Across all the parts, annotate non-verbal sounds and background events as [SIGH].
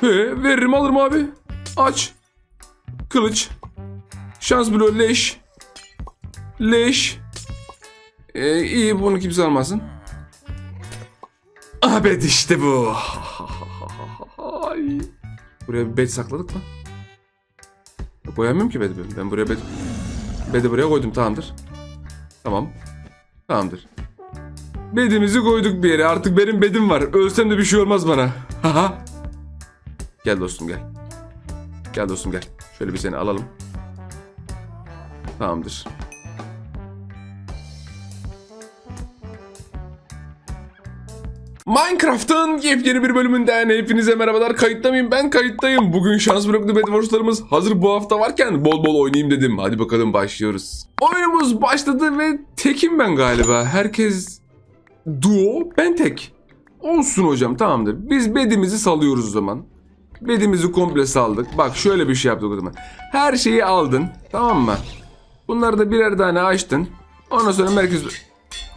He veririm alırım abi. Aç. Kılıç. Şans bloğu leş. Leş. Ee, iyi bunu kimse almasın. Bet işte bu. Ay. Buraya bir bed sakladık mı? Koyamıyorum ki bedi ben. Ben buraya bed... Bedi buraya koydum tamamdır. Tamam. Tamamdır. Bedimizi koyduk bir yere. Artık benim bedim var. Ölsem de bir şey olmaz bana. Haha. Gel dostum gel. Gel dostum gel. Şöyle bir seni alalım. Tamamdır. Minecraft'ın yepyeni bir bölümünden hepinize merhabalar. Kayıtta mıyım? Ben kayıttayım. Bugün şans bloklu Bedwars'larımız hazır bu hafta varken bol bol oynayayım dedim. Hadi bakalım başlıyoruz. Oyunumuz başladı ve tekim ben galiba. Herkes duo, ben tek. Olsun hocam tamamdır. Biz bedimizi salıyoruz o zaman. Bedimizi komple saldık. Bak şöyle bir şey yaptık o zaman. Her şeyi aldın tamam mı? Bunları da birer tane açtın. Ondan sonra merkez...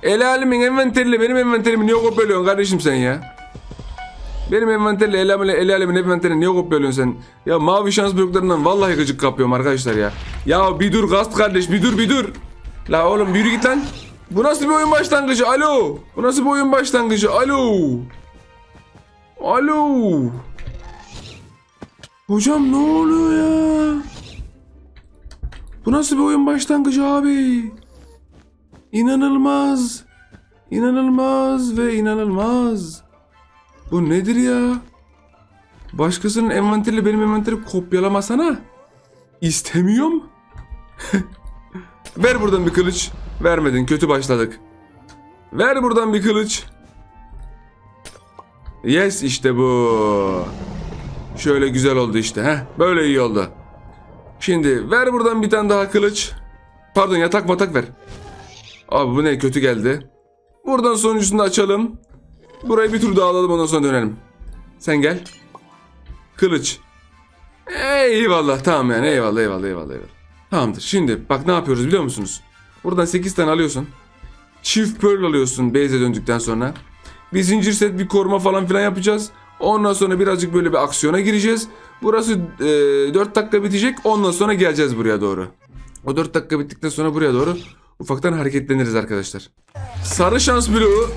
El alemin envanteriyle benim envanterimi niye kopyalıyorsun kardeşim sen ya? Benim envanterle el, alemin, el alemin envanterini niye kopyalıyorsun sen? Ya mavi şans bloklarından vallahi gıcık kapıyorum arkadaşlar ya. Ya bir dur gast kardeş bir dur bir dur. La oğlum yürü git lan. Bu nasıl bir oyun başlangıcı? Alo. Bu nasıl bir oyun başlangıcı? Alo. Alo. Hocam ne oluyor ya? Bu nasıl bir oyun başlangıcı abi? İnanılmaz. İnanılmaz ve inanılmaz. Bu nedir ya? Başkasının envanteriyle benim envanteri kopyalamasana. İstemiyorum. [LAUGHS] Ver buradan bir kılıç. Vermedin kötü başladık. Ver buradan bir kılıç. Yes işte bu. Şöyle güzel oldu işte. Heh, böyle iyi oldu. Şimdi ver buradan bir tane daha kılıç. Pardon yatak matak ver. Abi bu ne kötü geldi. Buradan sonuncusunu da açalım. Burayı bir tur daha alalım ondan sonra dönelim. Sen gel. Kılıç. Eyvallah tamam yani eyvallah eyvallah eyvallah eyvallah. Tamamdır şimdi bak ne yapıyoruz biliyor musunuz? Buradan 8 tane alıyorsun. Çift pearl alıyorsun base'e döndükten sonra. Bir zincir set bir koruma falan filan yapacağız. Ondan sonra birazcık böyle bir aksiyona gireceğiz. Burası e, 4 dakika bitecek. Ondan sonra geleceğiz buraya doğru. O 4 dakika bittikten sonra buraya doğru ufaktan hareketleniriz arkadaşlar. Sarı şans bloğu.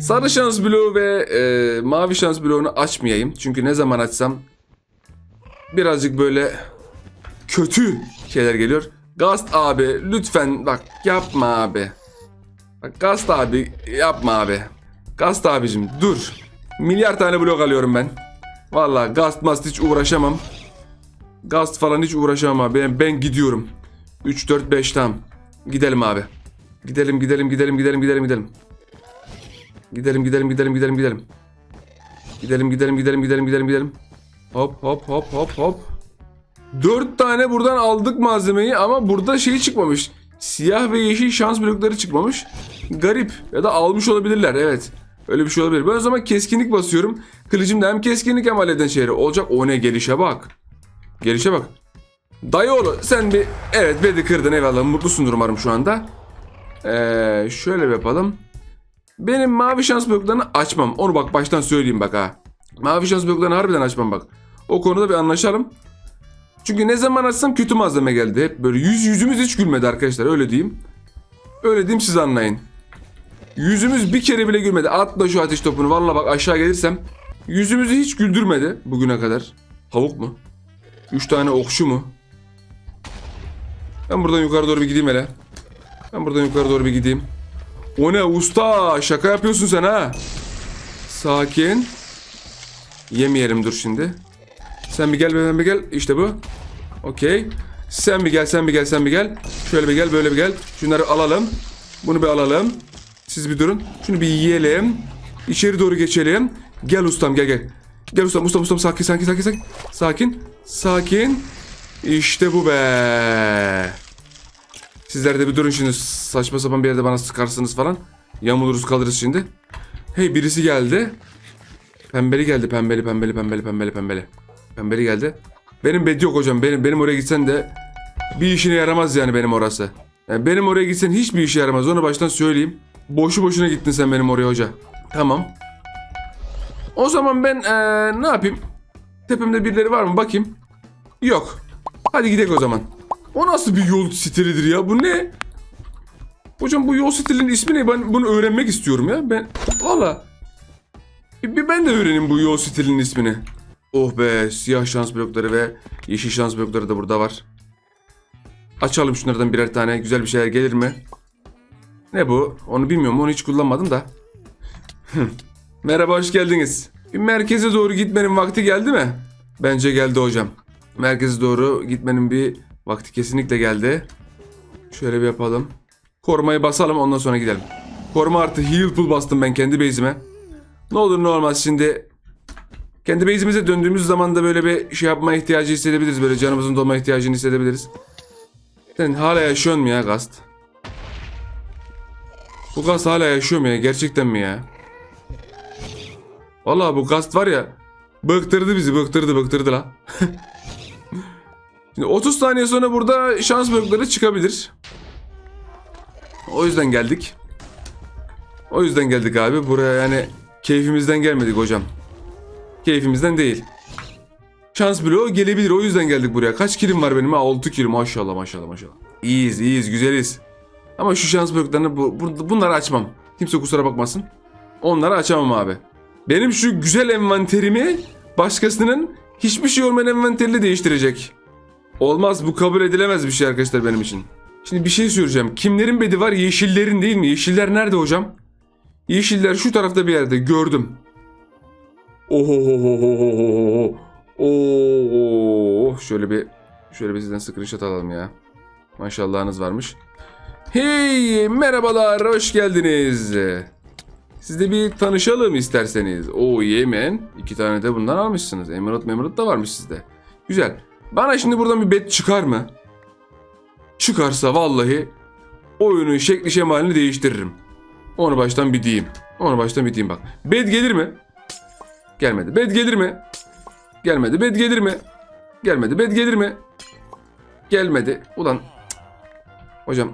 Sarı şans bloğu ve e, mavi şans bloğunu açmayayım. Çünkü ne zaman açsam birazcık böyle kötü şeyler geliyor. Gast abi lütfen bak yapma abi. Bak abi yapma abi. Gast abicim dur. Milyar tane blok alıyorum ben. Vallahi Gast mast hiç uğraşamam. Gast falan hiç uğraşamam abi. Ben, ben gidiyorum. 3 4 5 tamam. Gidelim abi. Gidelim gidelim gidelim gidelim gidelim gidelim. Gidelim gidelim gidelim gidelim gidelim. Gidelim gidelim gidelim gidelim gidelim gidelim. Hop hop hop hop hop. Dört tane buradan aldık malzemeyi ama burada şey çıkmamış. Siyah ve yeşil şans blokları çıkmamış. Garip ya da almış olabilirler evet. Öyle bir şey olabilir. Ben o zaman keskinlik basıyorum. Kılıcımda hem keskinlik hem haleden şehri. Olacak o ne gelişe bak. Gelişe bak. Dayıoğlu sen bir evet bedi kırdın eyvallah mutlusundur umarım şu anda. Ee, şöyle yapalım. Benim mavi şans bloklarını açmam. Onu bak baştan söyleyeyim bak ha. Mavi şans bloklarını harbiden açmam bak. O konuda bir anlaşalım. Çünkü ne zaman açsam kötü malzeme geldi. Hep böyle yüz yüzümüz hiç gülmedi arkadaşlar öyle diyeyim. Öyle diyeyim siz anlayın. Yüzümüz bir kere bile gülmedi. Atla şu ateş topunu. Valla bak aşağı gelirsem. Yüzümüzü hiç güldürmedi bugüne kadar. Tavuk mu? Üç tane okşu mu? Ben buradan yukarı doğru bir gideyim hele. Ben buradan yukarı doğru bir gideyim. O ne usta? Şaka yapıyorsun sen ha. Sakin. Yemeyelim dur şimdi. Sen bir gel ben bir gel. İşte bu. Okey. Sen bir gel sen bir gel sen bir gel. Şöyle bir gel böyle bir gel. Şunları alalım. Bunu bir alalım. Siz bir durun. Şunu bir yiyelim. İçeri doğru geçelim. Gel ustam gel gel. Gel ustam ustam ustam sakin sakin sakin sakin. Sakin. Sakin. İşte bu be. Sizler de bir durun şimdi saçma sapan bir yerde bana sıkarsınız falan. Yamuluruz kalırız şimdi. Hey birisi geldi. Pembeli geldi pembeli pembeli pembeli pembeli pembeli. Pembeli geldi. Benim bed yok hocam. Benim benim oraya gitsen de bir işine yaramaz yani benim orası. Yani benim oraya gitsen hiçbir işe yaramaz. Onu baştan söyleyeyim. Boşu boşuna gittin sen benim oraya hoca. Tamam. O zaman ben eee, ne yapayım? Tepemde birileri var mı? Bakayım. Yok. Hadi gidelim o zaman. O nasıl bir yol stilidir ya? Bu ne? Hocam bu yol stilinin ismi ne? Ben bunu öğrenmek istiyorum ya. Ben valla. Bir ben de öğreneyim bu yol stilinin ismini. Oh be siyah şans blokları ve yeşil şans blokları da burada var. Açalım şunlardan birer tane. Güzel bir şeyler gelir mi? Ne bu? Onu bilmiyorum. Onu hiç kullanmadım da. Merhaba hoş geldiniz. Bir merkeze doğru gitmenin vakti geldi mi? Bence geldi hocam. Merkeze doğru gitmenin bir vakti kesinlikle geldi. Şöyle bir yapalım. Korumayı basalım ondan sonra gidelim. Koruma artı heal pool bastım ben kendi base'ime. Ne olur ne olmaz şimdi kendi base'imize döndüğümüz zaman da böyle bir şey yapma ihtiyacı hissedebiliriz. Böyle canımızın dolma ihtiyacını hissedebiliriz. Sen hala yaşıyor mu ya Gast? Bu Gast hala yaşıyor mu ya? Gerçekten mi ya? Vallahi bu Gast var ya bıktırdı bizi bıktırdı bıktırdı la. [LAUGHS] Şimdi 30 saniye sonra burada şans blokları çıkabilir. O yüzden geldik. O yüzden geldik abi. Buraya yani keyfimizden gelmedik hocam. Keyfimizden değil. Şans bloğu gelebilir. O yüzden geldik buraya. Kaç kilim var benim? Ha 6 kilim. Maşallah maşallah maşallah. İyiyiz iyiyiz güzeliz. Ama şu şans bloklarını bu, bu- bunları açmam. Kimse kusura bakmasın. Onları açamam abi. Benim şu güzel envanterimi başkasının hiçbir şey olmayan envanteriyle değiştirecek. Olmaz bu kabul edilemez bir şey arkadaşlar benim için. Şimdi bir şey söyleyeceğim. Kimlerin bedi var? Yeşillerin değil mi? Yeşiller nerede hocam? Yeşiller şu tarafta bir yerde gördüm. Oho. Oo. Şöyle bir şöyle bir sizden screenshot alalım ya. Maşallahınız varmış. Hey merhabalar hoş geldiniz. Siz de bir tanışalım isterseniz. Oo yemen. iki tane de bundan almışsınız. Emerald Emerald da varmış sizde. Güzel. Bana şimdi buradan bir bet çıkar mı? Çıkarsa vallahi oyunun şekli şemalini değiştiririm. Onu baştan bir diyeyim. Onu baştan bir diyeyim bak. Bed gelir mi? Gelmedi. Bed gelir mi? Gelmedi. Bed gelir mi? Gelmedi. Bed gelir mi? Gelmedi. Ulan. Hocam.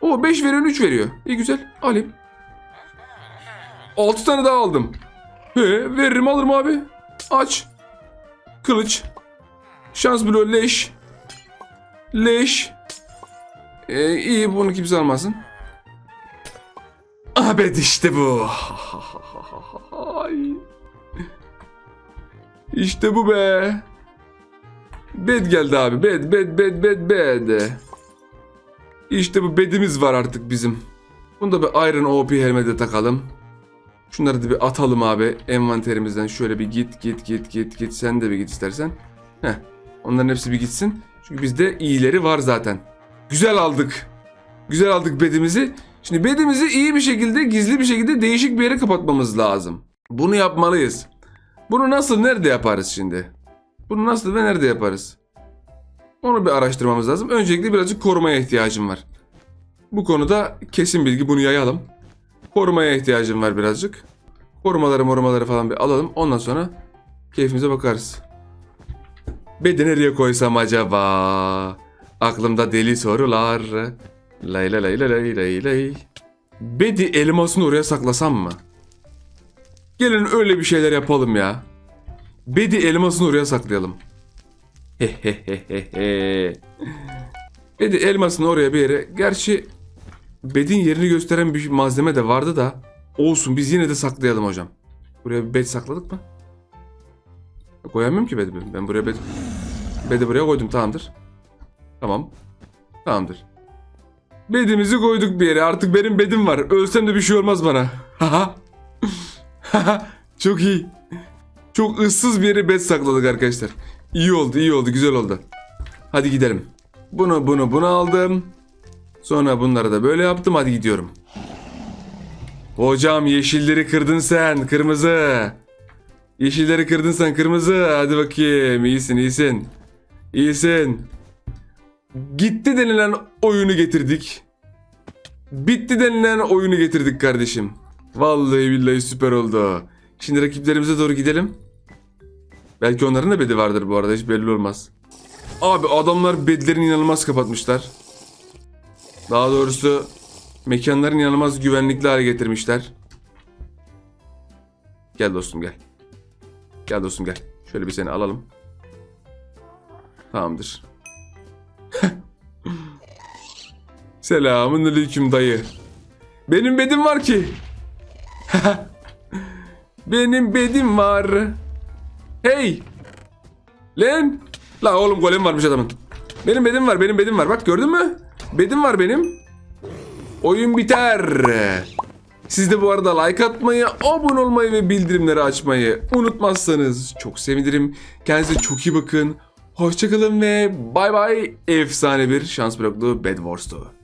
O 5 veriyor 3 veriyor. İyi güzel. Alayım. 6 tane daha aldım. He, veririm alırım abi. Aç. Kılıç. Şans bloğu leş. Leş. Ee, iyi bunu kimse almasın. Abed işte bu. [LAUGHS] İşte bu be. Bed geldi abi. Bed, bed, bed, bed, bed. İşte bu bedimiz var artık bizim. Bunu da bir Iron OP helmete takalım. Şunları da bir atalım abi envanterimizden. Şöyle bir git, git, git, git, git. Sen de bir git istersen. Heh. Onların hepsi bir gitsin. Çünkü bizde iyileri var zaten. Güzel aldık. Güzel aldık bedimizi. Şimdi bedimizi iyi bir şekilde, gizli bir şekilde değişik bir yere kapatmamız lazım. Bunu yapmalıyız. Bunu nasıl, nerede yaparız şimdi? Bunu nasıl ve nerede yaparız? Onu bir araştırmamız lazım. Öncelikle birazcık korumaya ihtiyacım var. Bu konuda kesin bilgi bunu yayalım. Korumaya ihtiyacım var birazcık. Korumaları morumaları falan bir alalım. Ondan sonra keyfimize bakarız. Bedi nereye koysam acaba? Aklımda deli sorular. Lay lay lay lay lay lay. Bedi elmasını oraya saklasam mı? Gelin öyle bir şeyler yapalım ya. Bedi elmasını oraya saklayalım. Bedi elmasını oraya bir yere. Gerçi bedin yerini gösteren bir malzeme de vardı da. Olsun biz yine de saklayalım hocam. Buraya bir bed sakladık mı? Koyamıyorum ki bedi. Ben buraya bed... Bedi buraya koydum tamamdır. Tamam. Tamamdır. Bedimizi koyduk bir yere. Artık benim bedim var. Ölsem de bir şey olmaz bana. Haha. [LAUGHS] Çok iyi. Çok ıssız bir yere bed sakladık arkadaşlar. İyi oldu, iyi oldu, güzel oldu. Hadi gidelim. Bunu, bunu, bunu aldım. Sonra bunları da böyle yaptım. Hadi gidiyorum. Hocam yeşilleri kırdın sen. Kırmızı. Yeşilleri kırdın sen. Kırmızı. Hadi bakayım. İyisin, iyisin. İyisin. Gitti denilen oyunu getirdik. Bitti denilen oyunu getirdik kardeşim. Vallahi billahi süper oldu. Şimdi rakiplerimize doğru gidelim. Belki onların da bedi vardır bu arada hiç belli olmaz. Abi adamlar bedlerini inanılmaz kapatmışlar. Daha doğrusu mekanların inanılmaz güvenlikli hale getirmişler. Gel dostum gel. Gel dostum gel. Şöyle bir seni alalım. Tamamdır. [LAUGHS] Selamun aleyküm dayı. Benim bedim var ki. [LAUGHS] Benim bedim var. Hey. Lan. La oğlum golem varmış adamın. Benim bedim var benim bedim var. Bak gördün mü? Bedim var benim. Oyun biter. Siz de bu arada like atmayı, abone olmayı ve bildirimleri açmayı unutmazsanız çok sevinirim. Kendinize çok iyi bakın. Hoşçakalın ve bay bay. Efsane bir şans bloklu Bed Wars'tu.